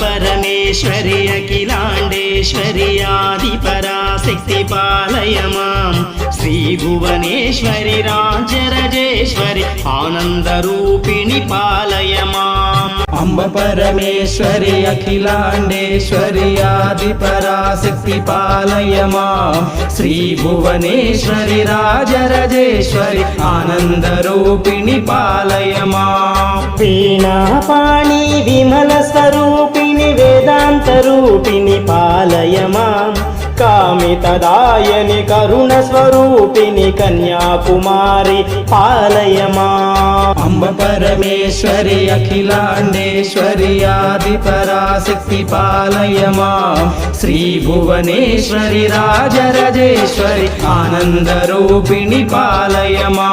పరమేశ్వరి అఖిలాండేశ్వరి ఆది పరాశక్తి పాలయ మాం శ్రీ భువనేశ్వరి రాజరజేశ్వరి ఆనందరూపిణి పాలయ మాం అంబ పరమేశ్వరి అఖిలాండేశ్వరి ఆది పరాశక్తి పాలయ మాం శ్రీ భువనేశ్వరి రాజరజేశ్వరి ఆనందరూపిణి పాలయ మాం వీణాపాణి విమల స్వరూపిణి స్వరూపిణి పాలయమా? కామితదాయని కరుణ స్వరూపిణి కన్యాకుమారి పాలయమా? అంబ పరమేశ్వరి అఖిలాండేశ్వరి ఆది పరాశక్తి పాలయమా? శ్రీ భువనేశ్వరి రాజరజేశ్వరి ఆనందరూపిణి పాలయమా?